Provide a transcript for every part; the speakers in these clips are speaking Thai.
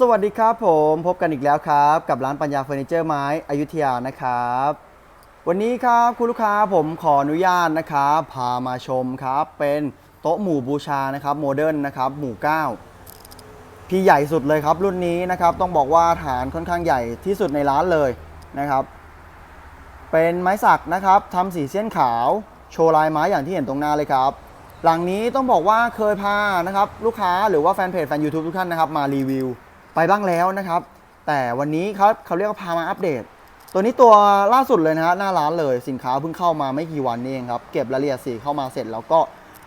สวัสดีครับผมพบกันอีกแล้วครับ กับร้านปัญญาเฟอร์นิเจอร์ไม้อยุธยานะครับ วันนี้ครับคุณลูกค้าผมขออนุญาตนะครับพามาชมครับ เป็นโต๊ะหมู่บูชานะครับโมเดิร์นนะครับหมู่ 9 พี่ใหญ่สุดเลยครับรุ่นนี้นะครับ ต้องบอกว่าฐานค่อนข้างใหญ่ที่สุดในร้านเลยนะครับ เป็นไม้สักนะครับทำสีเส้นขาวโชว์ลายไม้อย่างที่เห็นตรงหน้าเลยครับหลังนี้ต้องบอกว่าเคยพานะครับลูกค้าหรือว่าแฟนเพจแฟน YouTube ทุกท่านนะครับมารีวิว ไปบ้างแล้วนะครับ แต่วันนี้เขาเขาเรียกว่าพามาอัปเดต ตัวนี้ตัวล่าสุดเลยนะฮะหน้าร้านเลยสินค้าเพิ่งเข้ามาไม่กี่วันนี่เองครับ เก็บรายละเอียดสีเข้ามาเสร็จแล้วก็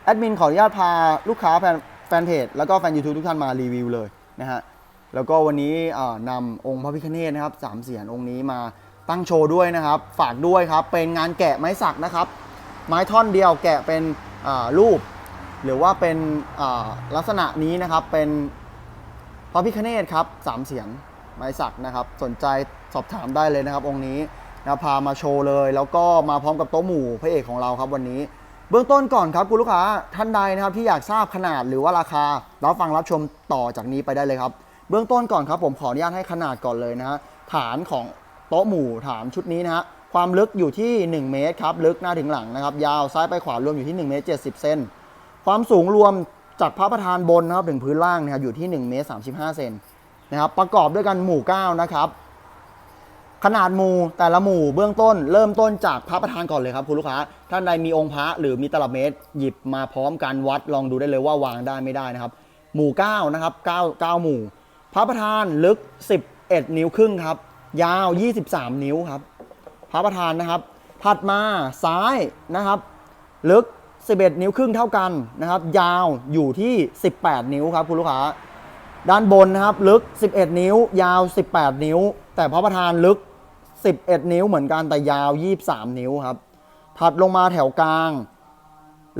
แอดมินขออนุญาตพาลูกค้าแฟนแฟนเพจแล้วก็แฟน YouTube ทุกท่านมารีวิวเลยนะฮะแล้วก็วันนี้อ่านำองค์พระพิฆเนศนะครับสามเสียนองค์นี้มาตั้งโชว์ด้วยนะครับ ฝากด้วยครับ เป็นงานแกะไม้สักนะครับ ไม้ท่อนเดียวแกะเป็นรูป หรือว่าเป็นลักษณะนี้นะครับเป็น พระพิฆเนศครับสามเสียนไม้สักนะครับ สนใจสอบถามได้เลยนะครับ องค์นี้นะพามาโชว์เลย แล้วก็มาพร้อมกับโต๊ะหมู่พระเอกของเราครับวันนี้เบื้องต้นก่อนครับคุณลูกค้าท่านใดนะครับที่อยากทราบขนาดหรือว่าราคารับฟังรับชมต่อจากนี้ไปได้เลยครับ เบื้องต้นก่อนครับผมขออนุญาตให้ขนาดก่อนเลยนะฮะฐานของโต๊ะหมู่ฐานชุดนี้นะฮะความลึกอยู่ที่ 1 เมตรครับลึกหน้าถึงหลังนะครับยาวซ้ายไปขวารวมอยู่ที่ 1 เมตร 70 เซนความสูงรวม จากพระประธานบนนะครับถึงพื้นล่างนะครับอยู่ที่1เมตร35เซนนะครับประกอบด้วยกันหมู่9นะครับขนาดหมู่แต่ละหมู่เบื้องต้น เริ่มต้นจากพระประธานก่อนเลยครับคุณลูกค้าท่านใดมีองค์พระหรือมีตลับเมตร หยิบมาพร้อมกันวัดลองดูได้เลยว่าวางได้ไม่ได้นะครับ หมู่9นะครับ9 9หมู่ พระประธานลึก 11 นิ้วครึ่งครับ ยาว 23 นิ้วครับ พระประธานนะครับ ถัดมาซ้ายนะครับ ลึก 11 นิ้วครึ่งเท่ากันนะครับ ยาวอยู่ที่ 18 นิ้วครับคุณลูกค้า ด้านบนนะครับ ลึก 11 นิ้ว ยาว 18 นิ้ว แต่พระประธานลึก 11 นิ้วเหมือนกันแต่ยาว 23 นิ้วครับ ถัดลงมาแถวกลาง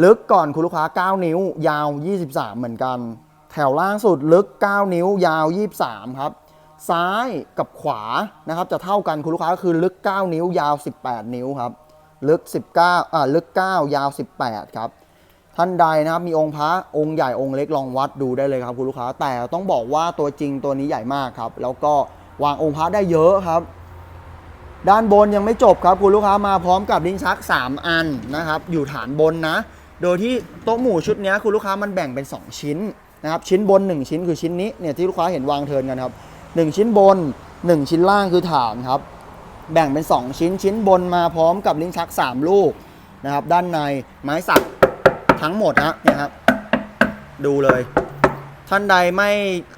ลึกก่อนคุณลูกค้า 9 นิ้ว ยาว 23 เหมือนกัน แถวล่างสุดลึก 9 นิ้ว ยาว 23 ครับ ซ้ายกับขวานะครับจะเท่ากันคุณลูกค้าคือลึก 9 นิ้ว ยาว 18 นิ้วครับ ลึก 19อ่าลึก 9 ยาว 18 ครับ ท่านใดนะครับมีองค์พระองค์ใหญ่องค์เล็กลองวัดดูได้เลยครับคุณลูกค้า แต่ต้องบอกว่าตัวจริงตัวนี้ใหญ่มากครับ แล้วก็วางองค์พระได้เยอะครับ ด้านบนยังไม่จบครับคุณลูกค้ามาพร้อมกับลิ้นชัก 3 อันนะครับ อยู่ฐานบนนะ โดยที่โต๊ะหมู่ชุดนี้คุณลูกค้ามันแบ่งเป็น 2 ชิ้นนะครับชิ้นบน 1 ชิ้นคือชิ้นนี้เนี่ยที่ลูกค้าเห็นวางเทินกันครับ1ชิ้นบน 1 ชิ้นล่างคือฐานครับ แบ่งเป็น 2 ชิ้นชิ้นบนมาพร้อมกับลิ้นชัก 3 ลูกนะครับ ด้านในไม้สักทั้งหมดนะเนี่ยครับ ดูเลย ท่านใดไม่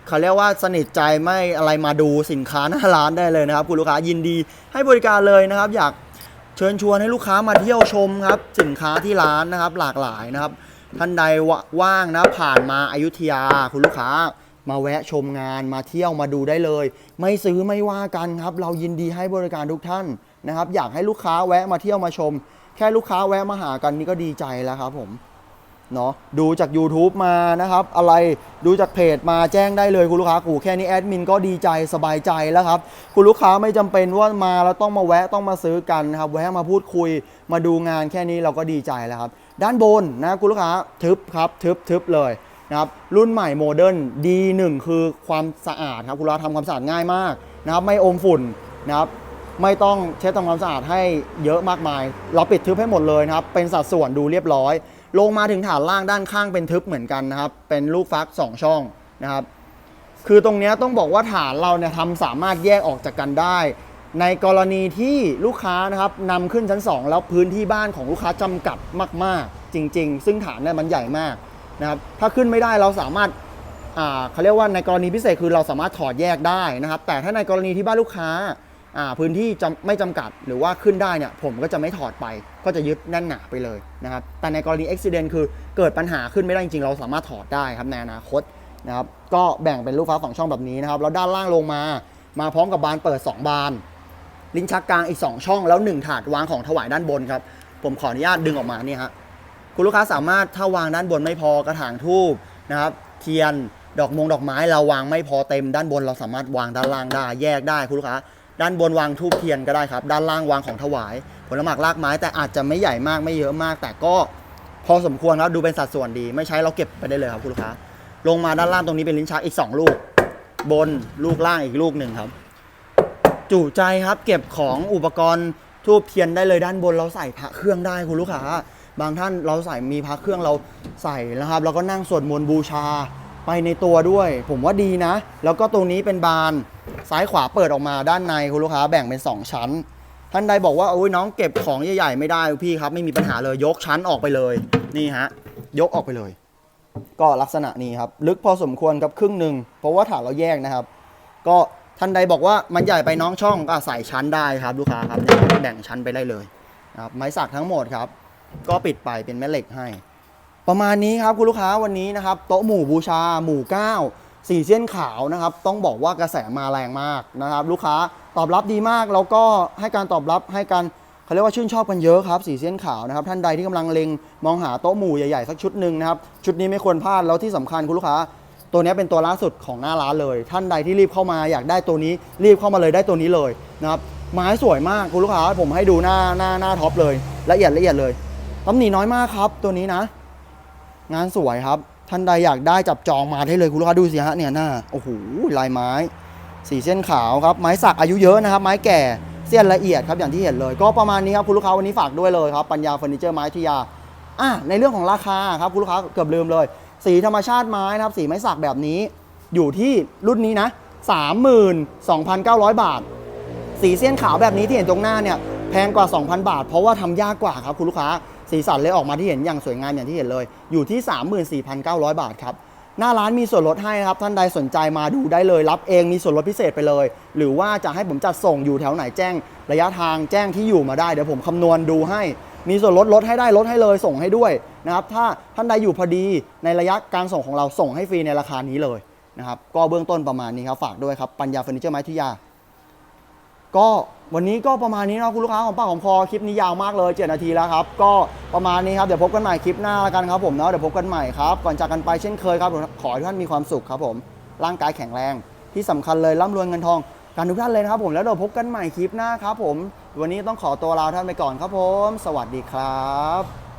เขาเรียกว่าสนิทใจไม่อะไรมาดูสินค้าหน้าร้านได้เลยนะครับ คุณลูกค้ายินดีให้บริการเลยนะครับ อยากเชิญชวนให้ลูกค้ามาเที่ยวชมครับ สินค้าที่ร้านนะครับหลากหลายนะครับ ท่านใดวว่างนะผ่านมาอายุทยาคุณลูกค้า มาแวะชมงานมาเที่ยวมาดูได้เลย ไม่ซื้อไม่ว่ากันครับ เรายินดีให้บริการทุกท่านนะครับ อยากให้ลูกค้าแวะมาเที่ยวมาชม แค่ลูกค้าแวะมาหากันนี่ก็ดีใจแล้วครับผมเนาะดูจาก YouTube มานะครับ อะไรดูจากเพจมาแจ้งได้เลยคุณลูกค้ากูแค่นี้แอดมินก็ดีใจสบายใจแล้วครับ คุณลูกค้าไม่จำเป็นว่ามาแล้วต้องมาแวะต้องมาซื้อกันนะครับ แวะมาพูดคุยมาดูงานแค่นี้เราก็ดีใจแล้วครับ ด้านบนนะคุณลูกค้าทึบครับทึบทึบเลย นะครับรุ่นใหม่โมเดิร์นดีหนึ่งคือความสะอาดครับคุณลูกค้าทำความสะอาดง่ายมากนะครับไม่อมฝุ่นนะครับไม่ต้องเช็ดทำความสะอาดให้เยอะมากมาย เราปิดทึบให้หมดเลยนะครับเป็นสัดส่วนดูเรียบร้อย ลงมาถึงฐานล่างด้านข้างเป็นทึบเหมือนกันนะครับเป็นลูกฟัก 2 ช่องนะครับคือตรงนี้ต้องบอกว่าฐานเราเนี่ยทำสามารถแยกออกจากกันได้ ในกรณีที่ลูกค้านะครับนำขึ้นชั้น 2 แล้วพื้นที่บ้านของลูกค้าจำกัดมาก ๆ จริง ๆ ซึ่งฐานเนี่ยมันใหญ่มาก นะครับถ้าขึ้นไม่ได้เราสามารถเขาเรียกว่าในกรณีพิเศษคือเราสามารถถอดแยกได้นะครับ แต่ถ้าในกรณีที่บ้านลูกค้าาพื้นที่ไม่จำกัดหรือว่าขึ้นได้เนี่ยผมก็จะไม่ถอดไป ก็จะยึดแน่นหนาไปเลยนะครับแต่ในกรณีอุบิเหตุคือเกิดปัญหาขึ้นไม่ได้จริงๆ เราสามารถถอดได้ครับในอนาคตนะครับก็แบ่งเป็นลูกฟ้าสองช่องแบบนี้นะครับแล้วด้านล่างลงมามาพร้อมกับบานเปิด 2 บาน ลิ้นชักกลางอีก 2 ช่องแล้ว 1 ถาดวางของถวายด้านบนครับผมขออนุญาตดึงออกมาเนี่ยฮะ คุณลูกค้าสามารถถ้าวางด้านบนไม่พอกระถางทูบนะครับเทียนดอกมงดอกไม้เราวางไม่พอเต็ม ด้านบนเราสามารถวางด้านล่างได้แยกได้คุณลูกค้าด้านบนวางทูบเทียนก็ได้ครับ ด้านล่างวางของถวาย ผลหมากรากไม้แต่อาจจะไม่ใหญ่มากไม่เยอะมาก แต่ก็พอสมควรครับดูเป็นสัดส่วนดี ไม่ใช้เราเก็บไปได้เลยครับคุณลูกค้าลงมาด้านล่างตรงนี้เป็นลิ้นชักอีก 2 ลูก บนลูกล่างอีกลูกหนึ่งครับ จุใจครับเก็บของอุปกรณ์ทูบเทียนได้เลยด้านบนเราใส่พระเครื่องได้คุณลูกค้า บางท่านเราใส่มีพระเครื่องเราใส่นะครับ แล้วก็นั่งสวดมนต์บูชาไปในตัวด้วย ผมว่าดีนะ แล้วก็ตรงนี้เป็นบานซ้ายขวาเปิดออกมาด้านในคุณลูกค้าแบ่งเป็น 2 ชั้น ท่านใดบอกว่าโอ้ยน้องเก็บของใหญ่ๆไม่ได้พี่ครับไม่มีปัญหาเลยยกชั้นออกไปเลยนี่ฮะยกออกไปเลย ก็ลักษณะนี้ครับลึกพอสมควรครับครึ่งหนึ่งเพราะว่าฐานเราแยกนะครับ ก็ท่านใดบอกว่ามันใหญ่ไปน้องช่องก็ใส่ชั้นได้ครับ ลูกค้าครับแบ่งชั้นไปได้เลยนะครับไม้สักทั้งหมดครับ ก็ปิดไปเป็นแม่เหล็กให้ ประมาณนี้ครับคุณลูกค้าวันนี้นะครับโต๊ะหมู่บูชาหมู่9สีเส้นขาวนะครับ ต้องบอกว่ากระแสมาแรงมากนะครับ ลูกค้าตอบรับดีมากแล้วก็ให้การตอบรับให้การเขาเรียกว่าชื่นชอบกันเยอะครับสีเส้นขาวนะครับ ท่านใดที่กำลังเล็งมองหาโต๊ะหมู่ใหญ่ๆ สักชุดหนึ่งนะครับ ชุดนี้ไม่ควรพลาดแล้วที่สำคัญคุณลูกค้า ตัวนี้เป็นตัวล่าสุดของหน้าร้านเลย ท่านใดที่รีบเข้ามาอยากได้ตัวนี้รีบเข้ามาเลยได้ตัวนี้เลยนะครับไม้สวยมากคุณลูกค้าผมให้ดูหน้าหน้าหน้าท็อปเลย ละเอียดละเอียดเลย ตำหนิน้อยมากครับ ตัวนี้นะ งานสวยครับ ท่านใดอยากได้จับจองมาได้เลยคุณลูกค้าดูสิฮะเนี่ยหน้าโอ้โหลายไม้สีเส้นขาวครับ ไม้สักอายุเยอะนะครับ ไม้แก่เสี้ยนละเอียดครับอย่างที่เห็นเลย ก็ประมาณนี้ครับคุณลูกค้าวันนี้ฝากด้วยเลยครับปัญญาเฟอร์นิเจอร์ไม้ทิยาอะในเรื่องของราคาครับคุณลูกค้าเกือบลืมเลย สีธรรมชาติไม้นะครับ สีไม้สักแบบนี้ อยู่ที่รุ่นนี้นะ 32,900 บาท สีเส้นขาวแบบนี้ที่เห็นตรงหน้าเนี่ยแพงกว่า 2,000 บาท เพราะว่าทำยากกว่าครับคุณลูกค้า สีสันเลยออกมาที่เห็นอย่างสวยงามอย่างที่เห็นเลย อยู่ที่ 34,900 บาทครับหน้าร้านมีส่วนลดให้นะครับ ท่านใดสนใจมาดูได้เลย รับเองมีส่วนลดพิเศษไปเลย หรือว่าจะให้ผมจัดส่งอยู่แถวไหนแจ้ง ระยะทางแจ้งที่อยู่มาได้เดี๋ยวผมคำนวณดูให้ มีส่วนลดลดให้ได้ลดให้เลย ส่งให้ด้วยนะครับถ้าท่านใดอยู่พอดีในระยะการส่งของเราส่งให้ฟรีในราคานี้เลยนะครับก็เบื้องต้นประมาณนี้ครับฝากด้วยครับปัญญาเฟอร์นิเจอร์ไม้ทิยา ก็วันนี้ก็ประมาณนี้นะคุณลูกค้าของป้าของคอคลิปนี้ยาวมากเลย7นาทีแล้วครับ ก็ประมาณนี้ครับ เดี๋ยวพบกันใหม่คลิปหน้าแล้วกันครับผมเนาะเดี๋ยวพบกันใหม่ครับ ก่อนจากกันไปเช่นเคยครับขอให้ทุกท่านมีความสุขครับผม ร่างกายแข็งแรง ที่สำคัญเลยร่ำรวยเงินทองการทุกท่านเลยนะครับผมแล้วเดี๋ยวพบกันใหม่คลิปหน้าครับผม วันนี้ต้องขอตัวลาท่านไปก่อนครับผม สวัสดีครับ